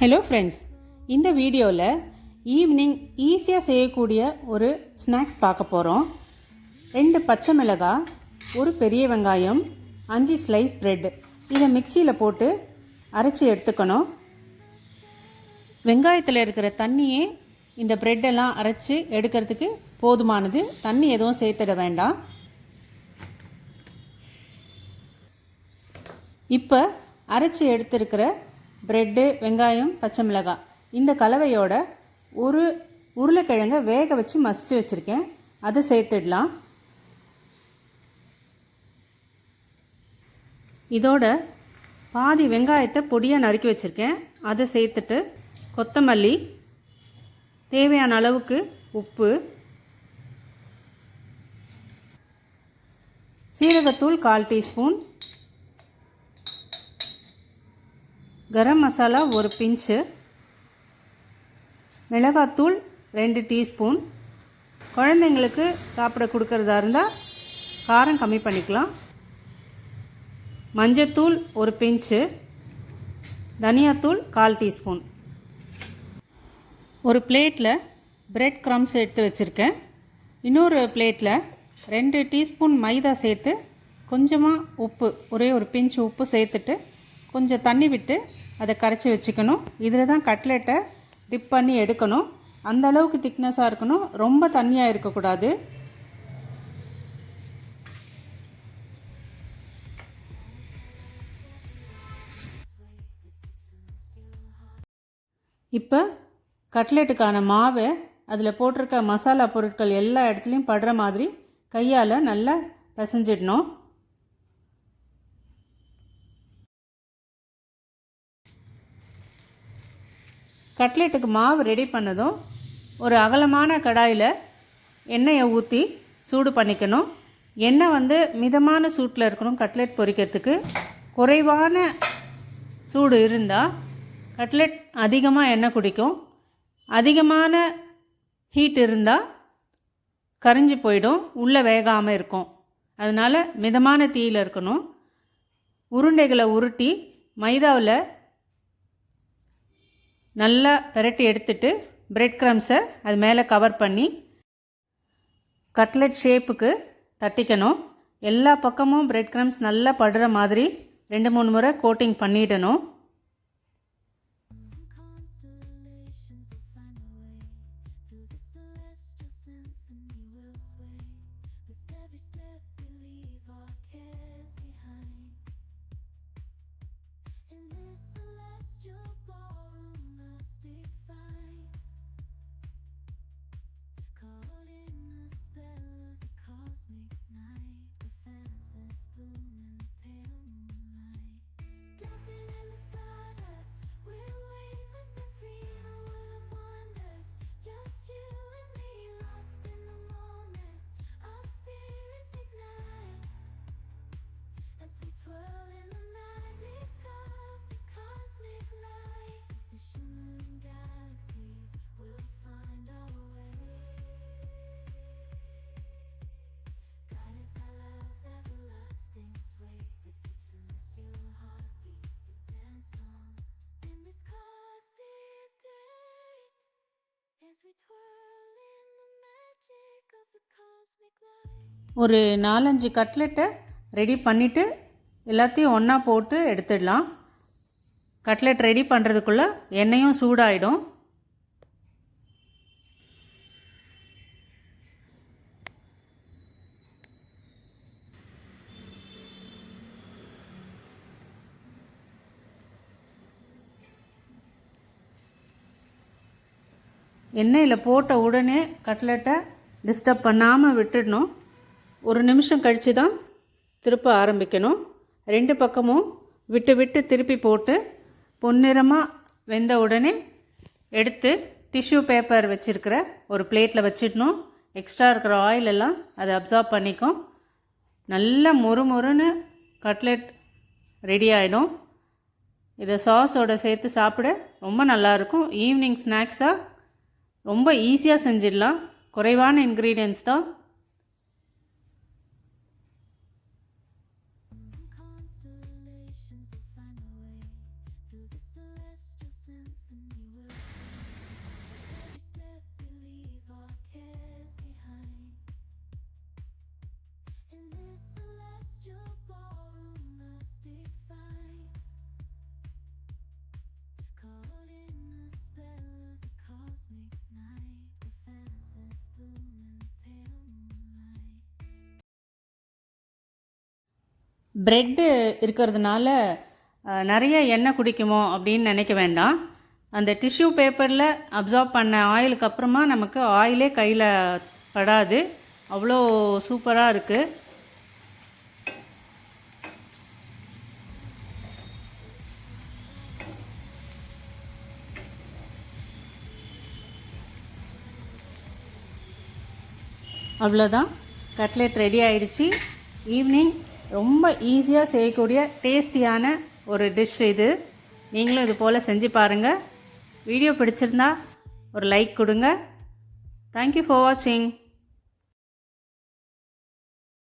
Hello friends இந்த வீடியோவில் evening ஈஸியாக செய்யக்கூடிய ஒரு ஸ்நாக்ஸ் பார்க்க போகிறோம் ரெண்டு பச்சை மிளகாய் ஒரு பெரிய வெங்காயம் அஞ்சு ஸ்லைஸ் ப்ரெட் இதை மிக்சியில் போட்டு அரைச்சி எடுத்துக்கணும். வெங்காயத்தில் இருக்கிற தண்ணியே இந்த ப்ரெட்டெல்லாம் அரைச்சி எடுக்கிறதுக்கு போதுமானது. தண்ணி எதுவும் சேர்த்துட வேண்டாம். இப்போ அரைச்சி எடுத்திருக்கிற ப்ரெட்டு வெங்காயம் பச்சை மிளகாய். இந்த கலவையோட ஒரு உருளைக்கிழங்கை வேக வச்சு மசிச்சு வச்சுருக்கேன். அதை சேர்த்துடலாம். இதோட பாதி வெங்காயத்தை பொடியாக நறுக்கி வச்சுருக்கேன். அதை சேர்த்துட்டு கொத்தமல்லி தேவையான அளவுக்கு உப்பு சீரகத்தூள் கால் டீஸ்பூன் கரம் மசாலா ஒரு பிஞ்சு மிளகாத்தூள் ரெண்டு டீஸ்பூன். குழந்தைங்களுக்கு சாப்பிட கொடுக்கறதா இருந்தால் காரம் கம்மி பண்ணிக்கலாம். மஞ்சத்தூள் ஒரு பிஞ்சு தனியாத்தூள் கால் டீஸ்பூன். ஒரு பிளேட்டில் பிரெட் க்ரம்ஸ் எடுத்து வச்சுருக்கேன். இன்னொரு பிளேட்டில் ரெண்டு டீஸ்பூன் மைதா சேர்த்து கொஞ்சமாக உப்பு ஒரே ஒரு பிஞ்ச் உப்பு சேர்த்துட்டு கொஞ்சம் தண்ணி விட்டு அதை கரைச்சி வச்சுக்கணும். இதில் தான் கட்லெட்டை டிப் பண்ணி எடுக்கணும். அந்த அளவுக்கு திக்னஸாக இருக்கணும். ரொம்ப தண்ணியாக இருக்கக்கூடாது. இப்போ கட்லெட்டுக்கான மாவை அதில் போட்டிருக்க மசாலா பொருட்கள் எல்லா இடத்துலையும் படுற மாதிரி கையால் நல்லா பிசைஞ்சிடணும். கட்லெட்டுக்கு மாவு ரெடி பண்ணதும் ஒரு அகலமான கடாயில் எண்ணெயை ஊற்றி சூடு பண்ணிக்கணும். எண்ணெய் வந்து மிதமான சூட்டில் இருக்கணும் கட்லெட் பொரிக்கிறதுக்கு. குறைவான சூடு இருந்தால் கட்லெட் அதிகமாக எண்ணெய் குடிக்கும். அதிகமான ஹீட் இருந்தால் கரிஞ்சு போயிடும் உள்ளே வேகாமல் இருக்கும். அதனால் மிதமான தீயில் இருக்கணும். உருண்டைகளை உருட்டி மைதாவில் நல்லா பெரட்டி எடுத்துட்டு பிரெட் க்ரம்ஸை அது மேலே கவர் பண்ணி கட்லெட் ஷேப்புக்கு தட்டிக்கணும். எல்லா பக்கமும் பிரெட் க்ரம்ஸ் நல்லா படுற மாதிரி ரெண்டு மூணு முறை கோட்டிங் பண்ணிடணும். ஒரு நாலஞ்சு கட்லெட்டை ரெடி பண்ணிவிட்டு எல்லாத்தையும் ஒன்றா போட்டு எடுத்துடலாம். கட்லெட் ரெடி பண்ணுறதுக்குள்ளே எண்ணெயும் சூடாயிடும். எண்ணெயில் போட்ட உடனே கட்லெட்டை டிஸ்டர்ப் பண்ணாமல் விட்டுடணும். ஒரு நிமிஷம் கழித்து தான் திருப்ப ஆரம்பிக்கணும். ரெண்டு பக்கமும் விட்டு விட்டு திருப்பி போட்டு பொன்னிறமாக வெந்த உடனே எடுத்து டிஷ்யூ பேப்பர் வச்சுருக்கிற ஒரு பிளேட்டில் வச்சிடணும். எக்ஸ்ட்ரா இருக்கிற ஆயில் எல்லாம் அதை அப்சார்ப் பண்ணிக்கும். நல்லா மொறு மொறுன்னு கட்லெட் ரெடி ஆகிடும் இதை சாஸோட சேர்த்து சாப்பிட ரொம்ப நல்லாயிருக்கும் ஈவினிங் ஸ்நாக்ஸாக ரொம்ப ஈஸியாக செஞ்சிடலாம். குறைவான இன்க்ரீடியன்ஸ் தான். ப்ரெட்டு இருக்கிறதுனால நிறைய எண்ணெய் குடிக்குமோ அப்படின்னு நினைக்க வேண்டாம். அந்த டிஷ்யூ பேப்பரில் அப்சார்ப் பண்ண ஆயிலுக்கு அப்புறமா நமக்கு ஆயிலே கையில் படாது. அவ்வளோ சூப்பராக இருக்குது அவ்வளோதான். கட்லெட் ரெடி ஆயிடுச்சு. ஈவினிங் ரொம்ப ஈஸியாக செய்யக்கூடிய டேஸ்டியான ஒரு டிஷ் இது. நீங்களும் இது போல் செஞ்சு பாருங்கள் வீடியோ பிடிச்சிருந்தா ஒரு லைக் கொடுங்க. தேங்க்யூ ஃபார் வாட்சிங்